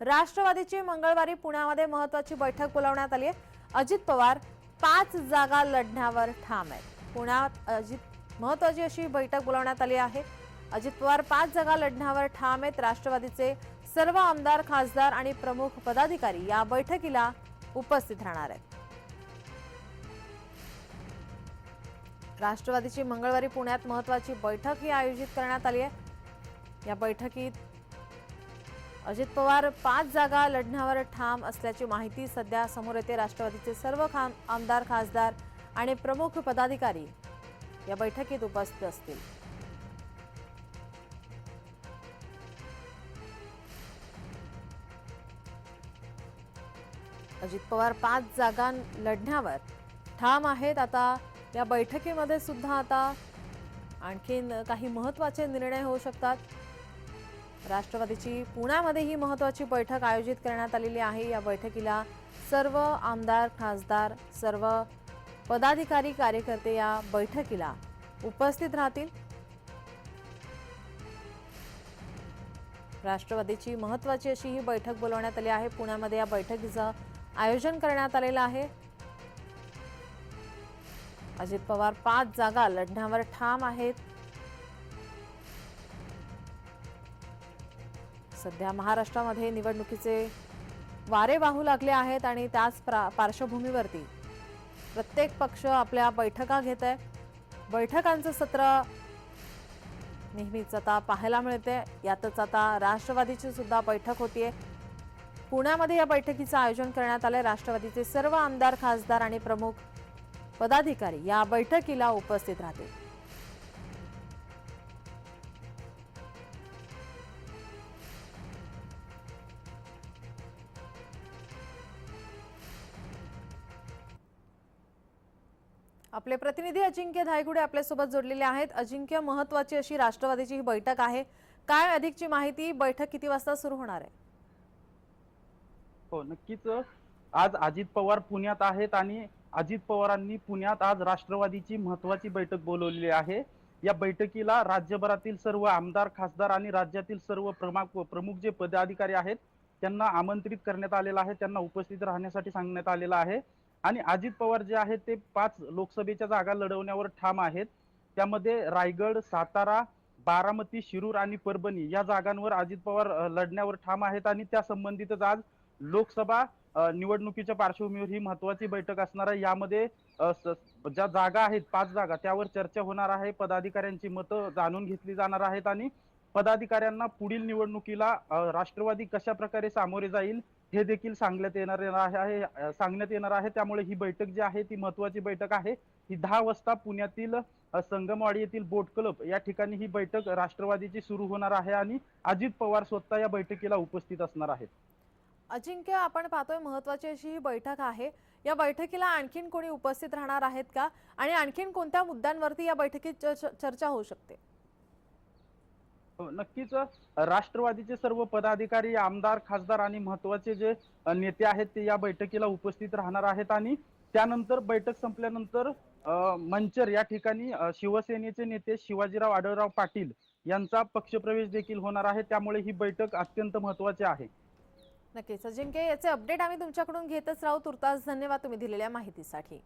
राष्ट्रवादीची मंगळवारी पुण्यामध्ये महत्वाची बैठक बोलावण्यात आली आहे. अजित पवार पाच जागा लढण्यावर ठाम आहेत. पुण्यात अजित महत्वाची अशी बैठक बोलावण्यात आली आहे. अजित पवार पाच जागा लढण्यावर ठाम आहेत. राष्ट्रवादीचे सर्व आमदार खासदार आणि प्रमुख पदाधिकारी या बैठकीला उपस्थित राहणार आहेत. राष्ट्रवादीची मंगळवारी पुण्यात महत्वाची बैठक ही आयोजित करण्यात आली आहे. या बैठकीत अजित पवार पाच जागा लढण्यावर ठाम असल्याची माहिती सध्या समोर येते. राष्ट्रवादीचे सर्व खाम आमदार खासदार आणि प्रमुख पदाधिकारी या बैठकीत उपस्थित असतील. अजित पवार पाच जागा लढण्यावर ठाम आहेत. आता या बैठकीमध्ये सुद्धा आता आणखीन काही महत्त्वाचे निर्णय होऊ शकतात. राष्ट्रवादीची पुण्यामध्ये ही महत्वाची बैठक आयोजित करण्यात आलेली आहे. या बैठकीला सर्व आमदार खासदार सर्व पदाधिकारी कार्यकर्ते या बैठकीला उपस्थित राहतील. राष्ट्रवादीची महत्वाची अशी ही बैठक बोलवण्यात आली आहे. पुण्यामध्ये या बैठकीचं आयोजन करण्यात आलेलं आहे. अजित पवार पाच जागा लढण्यावर ठाम आहेत. सध्या महाराष्ट्रामध्ये निवडणुकीचे वारे वाहू लागले आहेत आणि त्याच प्रा पार्श्वभूमीवरती प्रत्येक पक्ष आपल्या बैठका घेत आहे. बैठकांचं सत्र नेहमीच आता पाहायला मिळते. यातच आता राष्ट्रवादीची सुद्धा बैठक होतीये. पुण्यामध्ये या बैठकीचं आयोजन करण्यात आलंय. राष्ट्रवादीचे सर्व आमदार खासदार आणि प्रमुख पदाधिकारी या बैठकीला उपस्थित राहतील. आपले प्रतिनिधी अजिंक्य धायगुडे आपल्यासोबत जोडलेले आहेत. अजिंक्य महत्वाची अशी राष्ट्रवादीची ही बैठक आहे. काय अधिकची माहिती? बैठक किती वाजता सुरू होणार आहे? हो नक्कीच. आज अजित पवार पुण्यात आहेत आणि अजित पवारांनी पुण्यात आज राष्ट्रवादीची महत्वाची बैठक बोलवलेली आहे. या बैठकीला राज्यभरातील सर्व आमदार खासदार आणि राज्यातील सर्व प्रमुख प्रमुख जे पदाधिकारी आहेत त्यांना आमंत्रित करण्यात आलेलं आहे. त्यांना उपस्थित राहण्यासाठी सांगण्यात आलेलं आहे. आणि अजित पवार जे आहेत ते पाच लोकसभेच्या जागा लढवण्यावर ठाम आहेत. त्यामध्ये रायगड सातारा बारामती शिरूर आणि परभणी या जागांवर अजित पवार लढण्यावर ठाम आहेत आणि त्या संबंधितच आज लोकसभा निवडणुकीच्या पार्श्वभूमीवर ही महत्वाची बैठक असणार आहे. यामध्ये ज्या जागा आहेत पाच जागा त्यावर चर्चा होणार आहे. पदाधिकाऱ्यांची मतं जाणून घेतली जाणार आहेत आणि पदाधिकाऱ्यांना पुढील निवडणुकीला राष्ट्रवादी कशा प्रकारे सामोरे जाईल हे देखील सांगण्यात येणार आहे सांगण्यात येणार आहे. त्यामुळे ही बैठक जी आहे ती महत्वाची बैठक आहे. ही दहा वाजता पुण्यातील संगमवाडी येथील बोट क्लब या ठिकाणी ही बैठक राष्ट्रवादीची सुरू होणार आहे आणि अजित पवार स्वतः या बैठकीला उपस्थित असणार आहेत. अजिंक्य आपण पाहतोय महत्वाची अशी ही बैठक आहे. या बैठकीला आणखीन कोणी उपस्थित राहणार आहेत का? आणि आणखीन कोणत्या मुद्द्यांवरती या बैठकीत चर्चा होऊ शकते? नक्कीच राष्ट्रवादीचे सर्व पदाधिकारी आमदार खासदार आणि महत्त्वाचे जे नेते आहेत ते या बैठकीला उपस्थित राहणार आहेत आणि त्यानंतर बैठक संपल्यानंतर मंचर या ठिकाणी शिवसेनेचे नेते शिवाजीराव आढळराव पाटील यांचा पक्षप्रवेश देखील होणार आहे. त्यामुळे ही बैठक अत्यंत महत्वाची आहे. नक्कीच. अजिंक्य याचे अपडेट आम्ही तुमच्याकडून घेतच राहू. तुर्तास धन्यवाद तुम्ही दिलेल्या माहितीसाठी.